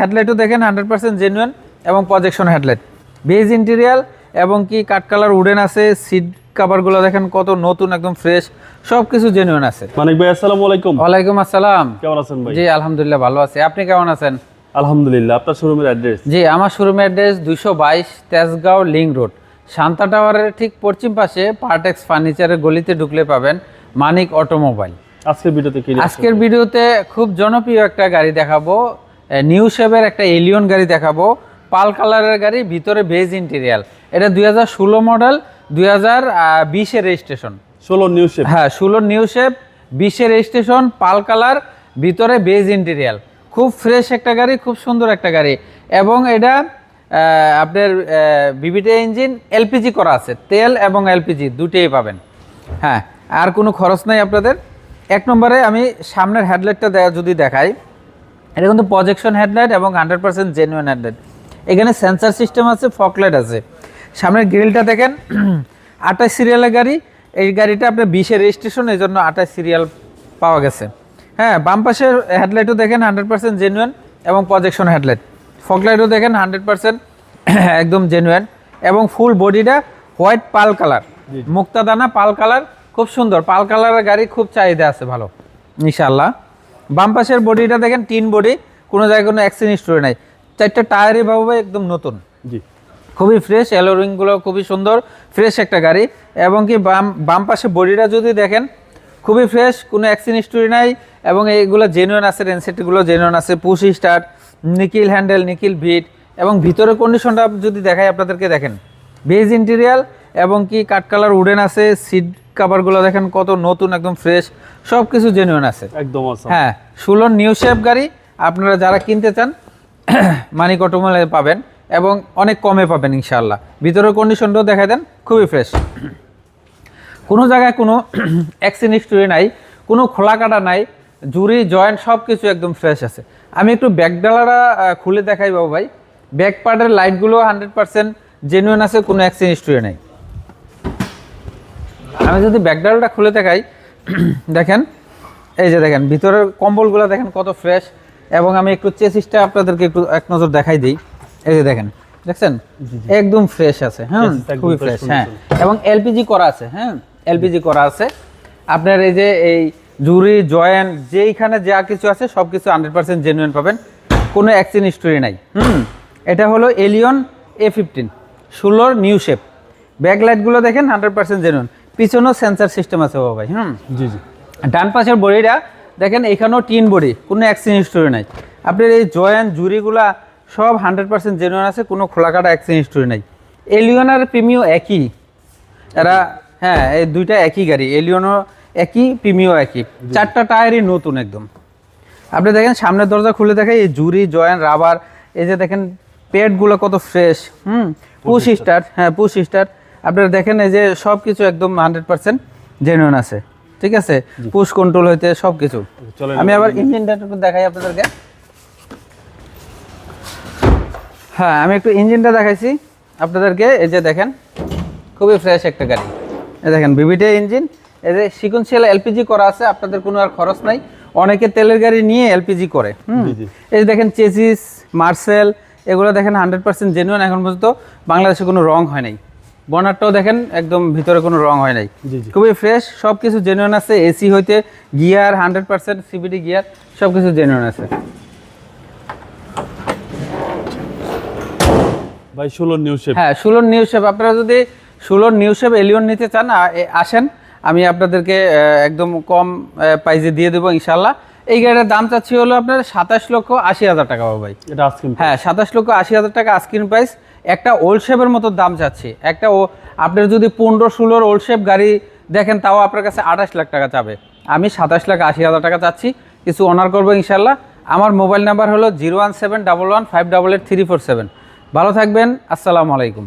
হেডলাইটও দেখেন hundred percent genuine এবং projection headlight base interior এবং কি কাঠ কালার উডেন আছে সিট কাভারগুলো দেখেন কত নতুন একদম ফ্রেশ সব কিছু জেনুইন আছে। মানিক ভাই আসসালামু আলাইকুম। ওয়ালাইকুম আসসালাম। কেমন আছেন ভাই? জি আলহামদুলিল্লাহ ভালো আছি। আপনি কেমন আছেন? আলহামদুলিল্লাহ আপনার শোরুমের অ্যাড্রেস জি আমার শোরুমের অ্যাড্রেস দুইশো বাইশ তেজগাঁও লিং রোড শান্তা টাওয়ারের ঠিক পশ্চিম পাশে পার্টেক্স ফার্নিচারের গলিতে ঢুকলে পাবেন মানিক অটোমোবাইল। আজকের ভিডিওতে কি আজকের ভিডিওতে খুব জনপ্রিয় একটা গাড়ি দেখাবো। নিউ শেপের একটা এলিয়ন গাড়ি দেখাবো। পাল কালারের গাড়ি ভিতরে বেজ ইন্টেরিয়াল এটা দুই হাজার ষোলো মডেল দুই হাজার বিশের রেজিস্ট্রেশন ষোলো নিউ শেপ হ্যাঁ ষোলো নিউ শেপ বিশের রেজিস্ট্রেশন পাল কালার ভিতরে বেজ ইন্টেরিয়াল খুব ফ্রেশ একটা গাড়ি খুব সুন্দর একটা গাড়ি। এবং এটা আপনার বিবিটি ইঞ্জিন এলপিজি করা আছে। তেল এবং এলপিজি দুটোই পাবেন। হ্যাঁ আর কোনো খরচ নাই আপনাদের। এক নম্বরে আমি সামনের হেডলাইটটা যদি দেখাই। এটা কিন্তু প্রজেকশন হেডলাইট এবং হান্ড্রেড পার্সেন্ট জেনুইন হেডলাইট এখানে সেন্সার সিস্টেম আছে ফকলাইট আছে। সামনের গ্রিলটা দেখেন আঠাশ সিরিয়ালের গাড়ি। এই গাড়িটা আপনার বিশের রেজিস্ট্রেশন এই জন্য আঠাশ সিরিয়াল পাওয়া গেছে। হ্যাঁ বাম পাশের হেডলাইটও দেখেন হান্ড্রেড পার্সেন্ট জেনুইন এবং প্রজেকশন হেডলাইট ফকলাইটও দেখেন হান্ড্রেড পার্সেন্ট একদম জেনুইন এবং ফুল বডিটা হোয়াইট পাল কালার মুক্তাদানা পাল কালার খুব সুন্দর। পাল কালারের গাড়ি খুব চাহিদা আছে ভালো ইনশাল্লাহ বাম পাশের বডিটা দেখেন তিন বডি কোনো জায়গায় কোনো অ্যাক্সিডেন্ট স্টোরি নাই। চারটা টায়ারই ভাই একদম নতুন। জি। খুবই ফ্রেশ অ্যালোরিংগুলো খুবই সুন্দর ফ্রেশ একটা গাড়ি। এবং কি বাম বাম পাশে বডিটা যদি দেখেন খুবই ফ্রেশ কোনো অ্যাক্সিডেন্ট স্টোরি নাই। এবং এইগুলো জেনুইন আছে রেনসেটগুলো জেনুইন আছে push start nickel handle nickel ভিট এবং ভিতরের কন্ডিশনটা যদি দেখাই আপনাদেরকে দেখেন। বেজ ইন্টেরিয়াল এবং কি কাঠ কালার উডেন আছে সিট কাভারগুলো দেখেন কত নতুন একদম ফ্রেশ সব কিছু জেনুইন আছে। একদম হ্যাঁ ষোলোর নিউ শেপ গাড়ি আপনারা যারা কিনতে চান মানিক অটোমোবাইলে পাবেন এবং অনেক কমে পাবেন ইনশাআল্লাহ। ভিতরের কন্ডিশনটাও দেখা দেন খুবই ফ্রেশ কোনো জায়গায় কোনো অ্যাক্সিডেন্ট হিস্টোরি নাই কোনো খোলা কাটা নাই জুরি জয়েন্ট সব কিছু একদম ফ্রেশ আছে। আমি একটু ব্যাকডালারা খুলে দেখাই বাবু ভাই। ব্যাক পার্টের লাইটগুলো হান্ড্রেড পার্সেন্ট জেনুইন আছে কোনো অ্যাক্সিডেন্ট হিস্টোরি নাই। আমি যদি ব্যাকডালটা খুলে দেখাই দেখেন এই যে দেখেন ভিতরের কম্বলগুলো দেখেন কত ফ্রেশ এবং আমি একটু চেসিসটা আপনাদেরকে একটু এক নজর দেখাই দিই। এই যে দেখেন দেখছেন? একদম ফ্রেশ আছে হ্যাঁ? খুবই ফ্রেশ হ্যাঁ। এবং এলপিজি করা আছে হ্যাঁ? এলপিজি করা আছে। আপনার এই যে এই জুরি জয়েন্ট যেইখানে যা কিছু আছে সব কিছু হান্ড্রেড পার্সেন্ট জেনুইন পাবেন। কোনো অ্যাক্সিডেন্ট হিস্টোরি নাই হুম? এটা হলো এলিয়ন এ ফিফটিন ষোলোর নিউ শেপ ব্যাকলাইটগুলো দেখেন হান্ড্রেড পার্সেন্ট জেনুইন পিছনেও সেন্সার সিস্টেম আছে বাবা ভাই হুম? জি জি। ডান পাশের বডিটা দেখেন এখানেও টিন বডি কোনো অ্যাক্সিডেন্ট হিস্টোরি নাই। আপনার এই জয়েন্ট জুরিগুলা সব হান্ড্রেড পার্সেন্ট জেনুইন আছে কোনো খোলাকাটা অ্যাক্সিডেন্ট হিস্টোরি নাই। এলিয়ন আর প্রিমিও একই। এরা হ্যাঁ এই দুইটা একই গাড়ি এলিয়নও একই প্রিমিও একই। চারটা টায়ারই নতুন একদম। আপনি দেখেন সামনের দরজা খুলে দেখেন এই জুরি জয়েন্ট রাবার এই যে দেখেন পেটগুলো কত ফ্রেশ হুম? পুশ স্টার্ট হ্যাঁ পুশ স্টার্ট আপনারা দেখেন এই যে সব কিছু একদম হান্ড্রেড পার্সেন্ট জেনুইন আছে। ঠিক আছে? পুশ কন্ট্রোল হইতে সব কিছু আমি আবার ইঞ্জিনটা একটু দেখাই আপনাদেরকে। হ্যাঁ আমি একটু ইঞ্জিনটা দেখাইছি আপনাদেরকে। এই যে দেখেন খুবই ফ্রেশ একটা গাড়ি। এই দেখেন বিবিটি ইঞ্জিন এই যে সিকোয়েন্সিয়াল এলপিজি করা আছে আপনাদের কোনো আর খরচ নাই। অনেকে তেলের গাড়ি নিয়ে এলপিজি করে হুম। এই যে দেখেন চেসিস মার্সেল এগুলো দেখেন হান্ড্রেড পার্সেন্ট জেনুইন এখন পর্যন্ত বাংলাদেশে কোনো রং হয় নাই। বনারটাও দেখেন একদম ভিতরে কোনো রং হয় নাই। খুবই ফ্রেশ সব কিছু জেনুইন আছে এসি হইতে gear hundred percent CBD gear সব কিছু জেনুইন আছে। ভাই ষোলো নিউ শেপ হ্যাঁ ষোলোর নিউ শেপ আপনারা যদি ষোলোর নিউ শেপ এলিয়ন নিতে চান আসেন। আমি আপনাদেরকে একদম কম প্রাইজে দিয়ে দেবো ইনশাল্লাহ এই গাড়ির দাম চাচ্ছি হলো আপনার সাতাশ লক্ষ আশি হাজার টাকা ভাই। এটা আজকে হ্যাঁ সাতাশ লক্ষ আশি হাজার টাকা আস্কিন প্রাইস একটা ওল্ড শেপের মতো দাম চাচ্ছি। একটা ও আপনার যদি পনেরো, ষোলোর ওল্ড শেপ গাড়ি দেখেন, তাও আপনার কাছে আঠাশ লাখ টাকা চাবে। আমি সাতাশ লাখ আশি হাজার টাকা চাচ্ছি। কিছু অনার করব ইনশাল্লাহ। আমার মোবাইল নাম্বার হলো zero one seven double one five double eight three four seven ভালো থাকবেন। আসসালামু আলাইকুম।